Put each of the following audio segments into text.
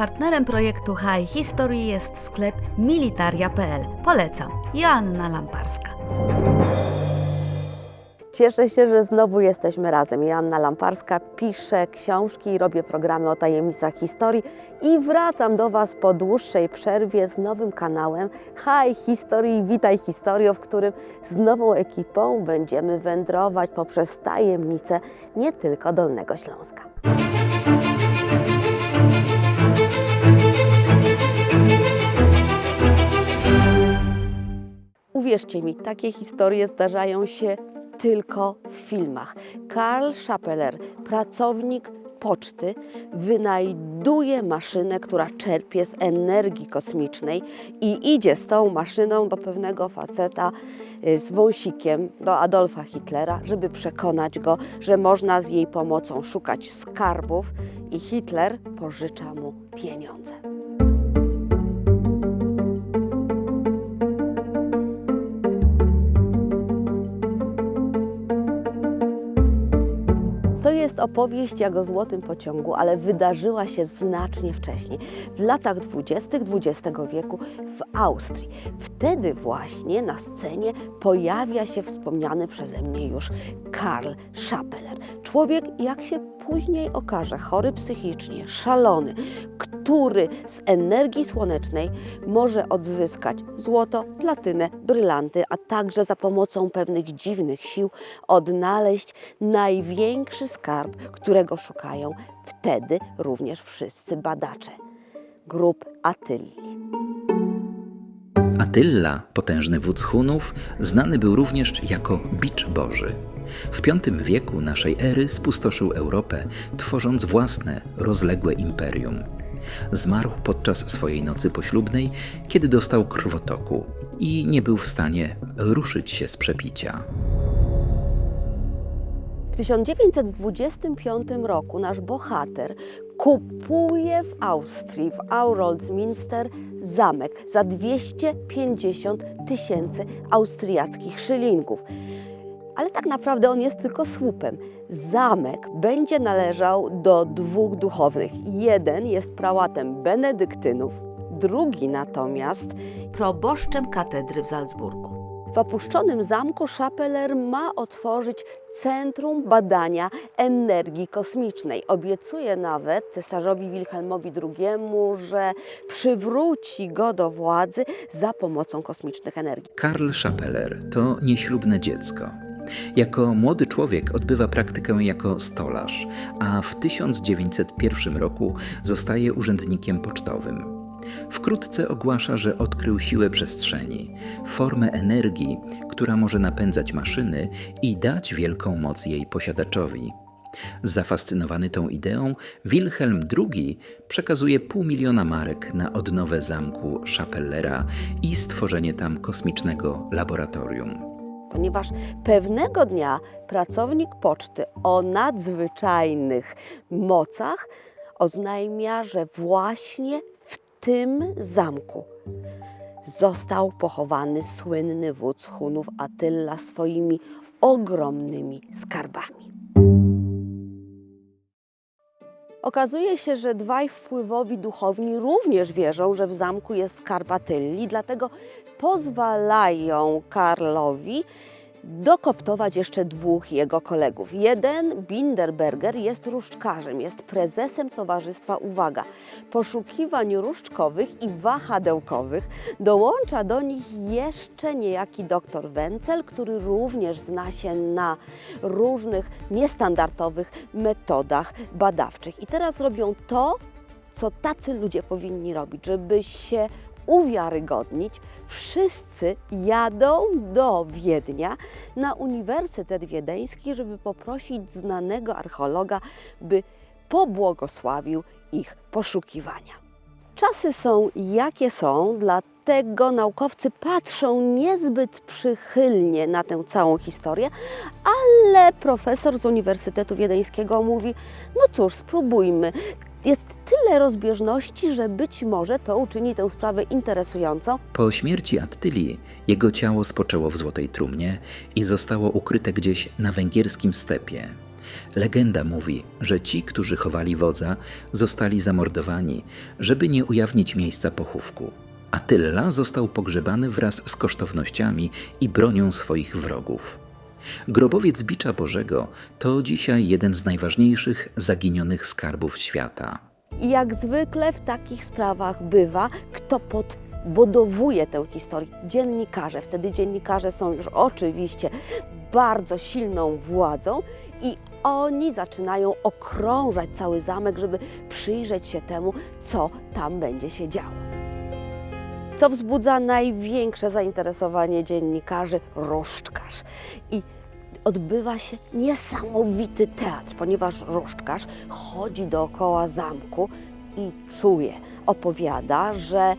Partnerem projektu High History jest sklep militaria.pl. Polecam. Joanna Lamparska. Cieszę się, że znowu jesteśmy razem. Joanna Lamparska piszę książki robię programy o tajemnicach historii i wracam do Was po dłuższej przerwie z nowym kanałem Hi History, Witaj Historio, w którym z nową ekipą będziemy wędrować poprzez tajemnice nie tylko Dolnego Śląska. Uwierzcie mi, takie historie zdarzają się tylko w filmach. Karl Schappeler, pracownik poczty, wynajduje maszynę, która czerpie z energii kosmicznej i idzie z tą maszyną do pewnego faceta y, z wąsikiem, do Adolfa Hitlera, żeby przekonać go, że można z jej pomocą szukać skarbów i Hitler pożycza mu pieniądze. Jest opowieść jak o złotym pociągu, ale wydarzyła się znacznie wcześniej, w latach dwudziestych XX wieku w Austrii. Wtedy właśnie na scenie pojawia się wspomniany przeze mnie już Karl Schappeler. Człowiek, jak się później okaże, chory psychicznie, szalony, który z energii słonecznej może odzyskać złoto, platynę, brylanty, a także za pomocą pewnych dziwnych sił odnaleźć największy skarb, którego szukają wtedy również wszyscy badacze. Grób Atylli. Attila, potężny wódz Hunów, znany był również jako Bicz Boży. W V wieku naszej ery spustoszył Europę, tworząc własne, rozległe imperium. Zmarł podczas swojej nocy poślubnej, kiedy dostał krwotoku i nie był w stanie ruszyć się z przepicia. W 1925 roku nasz bohater kupuje w Austrii, w Auroldsminster, zamek za 250 tysięcy austriackich szylingów. Ale tak naprawdę on jest tylko słupem. Zamek będzie należał do dwóch duchownych. Jeden jest prałatem benedyktynów, drugi natomiast Proboszczem katedry w Salzburgu. W opuszczonym zamku Schapeler ma otworzyć Centrum Badania Energii Kosmicznej. Obiecuje nawet cesarzowi Wilhelmowi II, że przywróci go do władzy za pomocą kosmicznych energii. Karl Schappeler to nieślubne dziecko. Jako młody człowiek odbywa praktykę jako stolarz, a w 1901 roku zostaje urzędnikiem pocztowym. Wkrótce ogłasza, że odkrył siłę przestrzeni, formę energii, która może napędzać maszyny i dać wielką moc jej posiadaczowi. Zafascynowany tą ideą, Wilhelm II przekazuje pół miliona marek na odnowę zamku Schapellera i stworzenie tam kosmicznego laboratorium. Ponieważ pewnego dnia pracownik poczty o nadzwyczajnych mocach oznajmia, że właśnie w tym zamku został pochowany słynny wódz Hunów Attila swoimi ogromnymi skarbami. Okazuje się, że dwaj wpływowi duchowni również wierzą, że w zamku jest skarb Attylli, dlatego pozwalają Karlowi dokoptować jeszcze dwóch jego kolegów. Jeden, Binderberger, jest różdżkarzem, jest prezesem Towarzystwa Uwaga. Poszukiwań różdżkowych i wahadełkowych dołącza do nich jeszcze niejaki doktor Wencel, który również zna się na różnych niestandardowych metodach badawczych. I teraz robią to, co tacy ludzie powinni robić, żeby się uwiarygodnić, wszyscy jadą do Wiednia na Uniwersytet Wiedeński, żeby poprosić znanego archeologa, by pobłogosławił ich poszukiwania. Czasy są jakie są, dlatego naukowcy patrzą niezbyt przychylnie na tę całą historię, ale profesor z Uniwersytetu Wiedeńskiego mówi: No cóż, spróbujmy. Jest tyle rozbieżności, że być może to uczyni tę sprawę interesującą. Po śmierci Attyli jego ciało spoczęło w złotej trumnie i zostało ukryte gdzieś na węgierskim stepie. Legenda mówi, że ci, którzy chowali wodza, zostali zamordowani, żeby nie ujawnić miejsca pochówku. Attila został pogrzebany wraz z kosztownościami i bronią swoich wrogów. Grobowiec Bicza Bożego to dzisiaj jeden z najważniejszych zaginionych skarbów świata. I jak zwykle w takich sprawach bywa, kto podbudowuje tę historię? Dziennikarze. Wtedy dziennikarze są już oczywiście bardzo silną władzą i oni zaczynają okrążać cały zamek, żeby przyjrzeć się temu, co tam będzie się działo. Co wzbudza największe zainteresowanie dziennikarzy? Różdżkarz. I odbywa się niesamowity teatr, ponieważ różdżkarz chodzi dookoła zamku i czuje, opowiada, że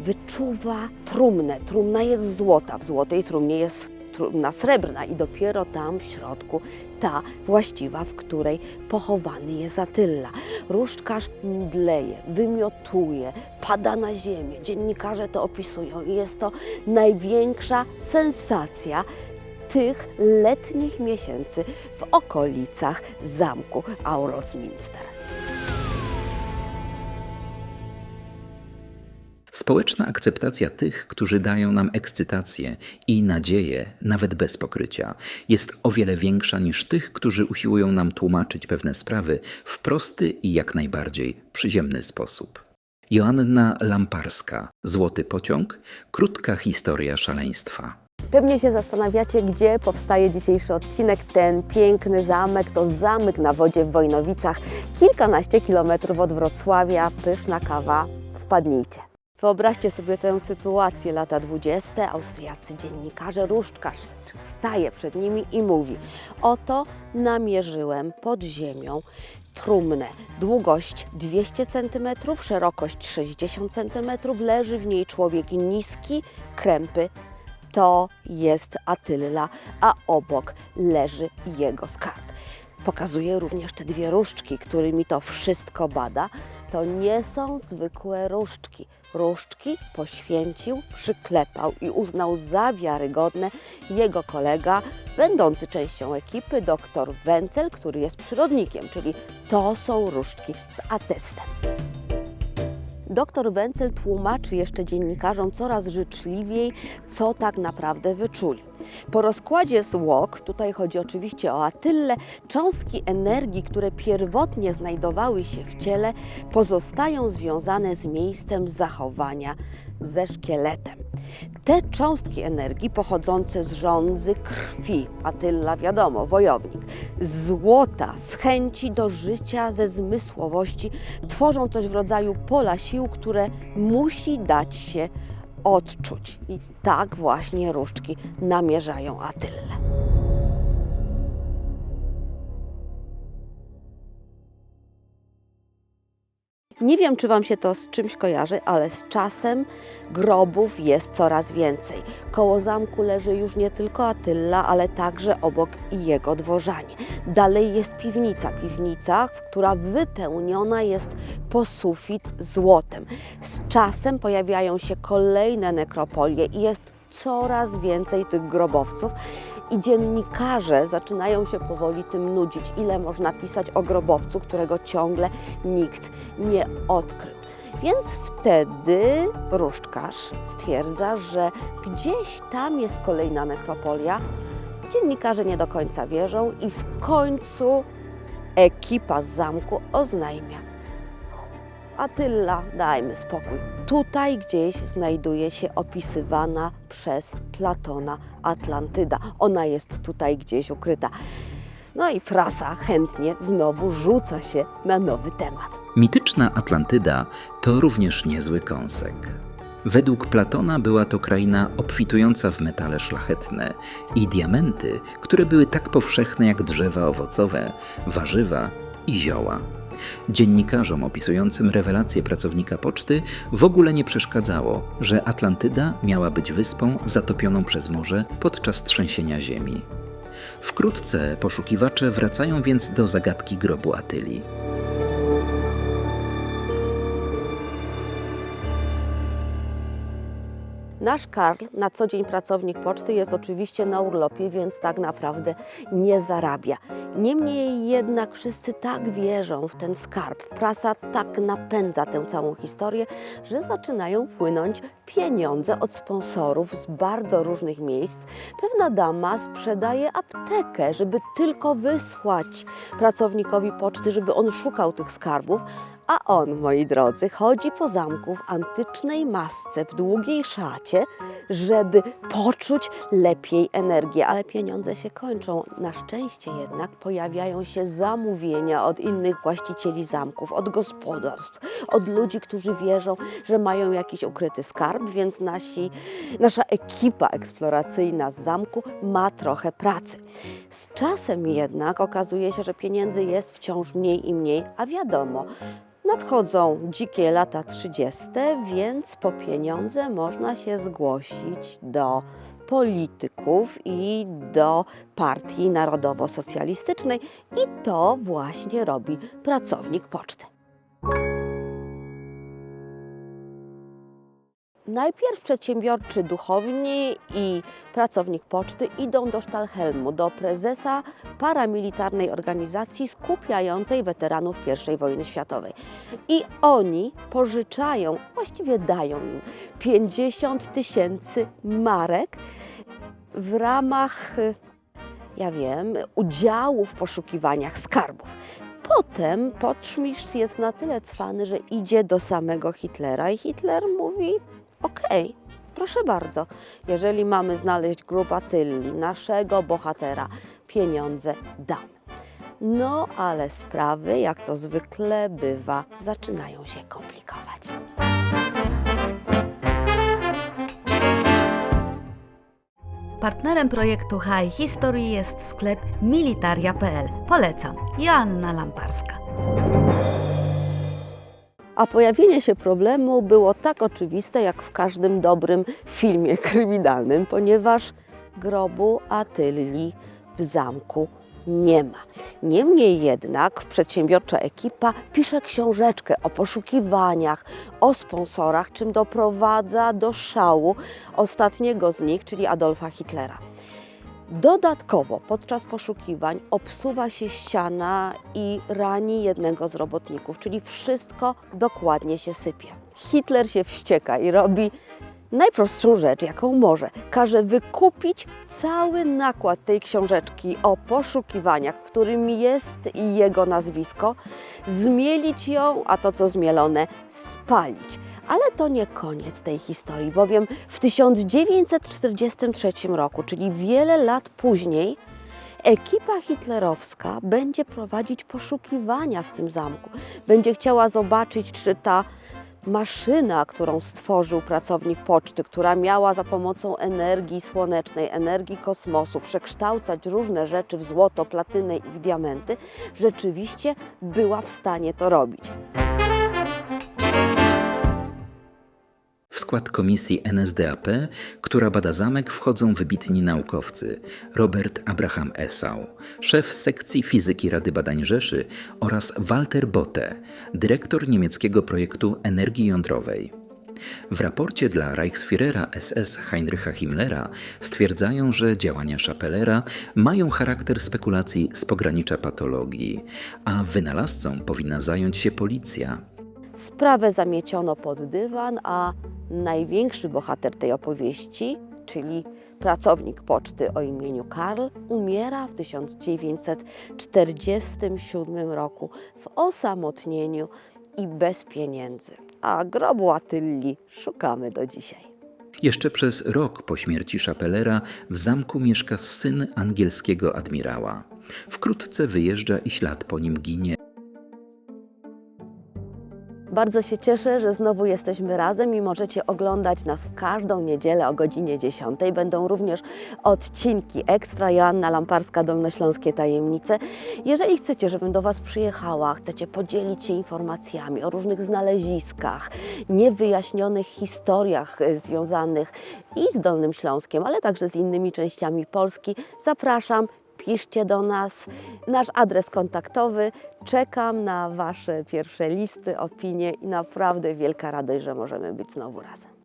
wyczuwa trumnę. Trumna jest złota, w złotej trumnie jest trumna srebrna i dopiero tam w środku ta właściwa, w której pochowany jest Atylla. Różdżkarz mdleje, wymiotuje, pada na ziemię. Dziennikarze to opisują i jest to największa sensacja tych letnich miesięcy w okolicach zamku Aurocminster. Społeczna akceptacja tych, którzy dają nam ekscytację i nadzieję, nawet bez pokrycia, jest o wiele większa niż tych, którzy usiłują nam tłumaczyć pewne sprawy w prosty i jak najbardziej przyziemny sposób. Joanna Lamparska, Złoty Pociąg, krótka historia szaleństwa. Pewnie się zastanawiacie, gdzie powstaje dzisiejszy odcinek. Ten piękny zamek to zamek na wodzie w Wojnowicach, kilkanaście kilometrów od Wrocławia. Pyszna kawa, wpadnijcie. Wyobraźcie sobie tę sytuację, lata 20. Austriacy dziennikarze, różdżkarz staje przed nimi i mówi: Oto namierzyłem pod ziemią trumnę. Długość 200 cm, szerokość 60 cm, leży w niej człowiek niski, krępy. To jest Atylla, a obok leży jego skarb. Pokazuje również te dwie różdżki, którymi to wszystko bada. To nie są zwykłe różdżki. Różdżki poświęcił, przyklepał i uznał za wiarygodne jego kolega, będący częścią ekipy, dr Wencel, który jest przyrodnikiem, czyli to są różdżki z atestem. Doktor Wencel tłumaczy jeszcze dziennikarzom coraz życzliwiej, co tak naprawdę wyczuli. Po rozkładzie zwłok, tutaj chodzi oczywiście o Atylę, cząstki energii, które pierwotnie znajdowały się w ciele, pozostają związane z miejscem zachowania, ze szkieletem. Te cząstki energii pochodzące z żądzy krwi, Atylla wiadomo, wojownik, złota, z chęci do życia, ze zmysłowości, tworzą coś w rodzaju pola sił, które musi dać się odczuć. I tak właśnie różdżki namierzają Atyllę. Nie wiem, czy Wam się to z czymś kojarzy, ale z czasem grobów jest coraz więcej. Koło zamku leży już nie tylko Atylla, ale także obok jego dworzanie. Dalej jest piwnica, piwnica, która wypełniona jest po sufit złotem. Z czasem pojawiają się kolejne nekropolie i jest coraz więcej tych grobowców. I dziennikarze zaczynają się powoli tym nudzić, ile można pisać o grobowcu, którego ciągle nikt nie odkrył. Więc wtedy różdżkarz stwierdza, że gdzieś tam jest kolejna nekropolia. Dziennikarze nie do końca wierzą i w końcu ekipa z zamku oznajmia. Atylla, dajmy spokój. Tutaj gdzieś znajduje się opisywana przez Platona Atlantyda. Ona jest tutaj gdzieś ukryta. No i prasa chętnie znowu rzuca się na nowy temat. Mityczna Atlantyda to również niezły kąsek. Według Platona była to kraina obfitująca w metale szlachetne i diamenty, które były tak powszechne jak drzewa owocowe, warzywa i zioła. Dziennikarzom opisującym rewelacje pracownika poczty w ogóle nie przeszkadzało, że Atlantyda miała być wyspą zatopioną przez morze podczas trzęsienia ziemi. Wkrótce poszukiwacze wracają więc do zagadki grobu Atyli. Nasz Karl, na co dzień pracownik poczty, jest oczywiście na urlopie, więc tak naprawdę nie zarabia. Niemniej jednak wszyscy tak wierzą w ten skarb, prasa tak napędza tę całą historię, że zaczynają płynąć pieniądze od sponsorów z bardzo różnych miejsc. Pewna dama sprzedaje aptekę, żeby tylko wysłać pracownikowi poczty, żeby on szukał tych skarbów, a on, moi drodzy, chodzi po zamku w antycznej masce, w długiej szacie, żeby poczuć lepiej energię, ale pieniądze się kończą. Na szczęście jednak pojawiają się zamówienia od innych właścicieli zamków, od gospodarstw, od ludzi, którzy wierzą, że mają jakiś ukryty skarb, więc nasi, nasza ekipa eksploracyjna z zamku ma trochę pracy. Z czasem jednak okazuje się, że pieniędzy jest wciąż mniej i mniej, a wiadomo, Nadchodzą dzikie lata 30., więc po pieniądze można się zgłosić do polityków i do partii narodowo-socjalistycznej i to właśnie robi pracownik poczty. Najpierw przedsiębiorczy duchowni i pracownik poczty idą do Sztalhelmu, do prezesa paramilitarnej organizacji skupiającej weteranów I wojny światowej. I oni pożyczają, właściwie dają im 50 tysięcy marek w ramach, ja wiem, udziału w poszukiwaniach skarbów. Potem Potschmisz jest na tyle cwany, że idzie do samego Hitlera i Hitler mówi: Okej, proszę bardzo, jeżeli mamy znaleźć grób Attili, naszego bohatera, pieniądze dam. No, ale sprawy, jak to zwykle bywa, zaczynają się komplikować. Partnerem projektu High History jest sklep militaria.pl. Polecam. Joanna Lamparska. A pojawienie się problemu było tak oczywiste, jak w każdym dobrym filmie kryminalnym, ponieważ grobu Atylii w zamku nie ma. Niemniej jednak przedsiębiorcza ekipa pisze książeczkę o poszukiwaniach, o sponsorach, czym doprowadza do szału ostatniego z nich, czyli Adolfa Hitlera. Dodatkowo podczas poszukiwań obsuwa się ściana i rani jednego z robotników, czyli wszystko dokładnie się sypie. Hitler się wścieka i robi najprostszą rzecz, jaką może. Każe wykupić cały nakład tej książeczki o poszukiwaniach, w którym jest jego nazwisko, zmielić ją, a to co zmielone spalić. Ale to nie koniec tej historii, bowiem w 1943 roku, czyli wiele lat później, ekipa hitlerowska będzie prowadzić poszukiwania w tym zamku. Będzie chciała zobaczyć, czy ta maszyna, którą stworzył pracownik poczty, która miała za pomocą energii słonecznej, energii kosmosu przekształcać różne rzeczy w złoto, platynę i w diamenty, rzeczywiście była w stanie to robić. W skład komisji NSDAP, która bada zamek, wchodzą wybitni naukowcy Robert Abraham Esau, szef sekcji fizyki Rady Badań Rzeszy oraz Walter Botte, dyrektor niemieckiego projektu energii jądrowej. W raporcie dla Reichsführera SS Heinricha Himmlera stwierdzają, że działania Chapelera mają charakter spekulacji z pogranicza patologii, a wynalazcą powinna zająć się policja. Sprawę zamieciono pod dywan, a największy bohater tej opowieści, czyli pracownik poczty o imieniu Karl, umiera w 1947 roku w osamotnieniu i bez pieniędzy. A grobu Attylii szukamy do dzisiaj. Jeszcze przez rok po śmierci Chapelera w zamku mieszka syn angielskiego admirała. Wkrótce wyjeżdża i ślad po nim ginie. Bardzo się cieszę, że znowu jesteśmy razem i możecie oglądać nas w każdą niedzielę o godzinie 10. Będą również odcinki ekstra Joanna Lamparska Dolnośląskie Tajemnice. Jeżeli chcecie, żebym do Was przyjechała, chcecie podzielić się informacjami o różnych znaleziskach, niewyjaśnionych historiach e, związanych i z Dolnym Śląskiem, ale także z innymi częściami Polski, zapraszam piszcie do nas. Nasz adres kontaktowy. Czekam na Wasze pierwsze listy, opinie i naprawdę wielka radość, że możemy być znowu razem.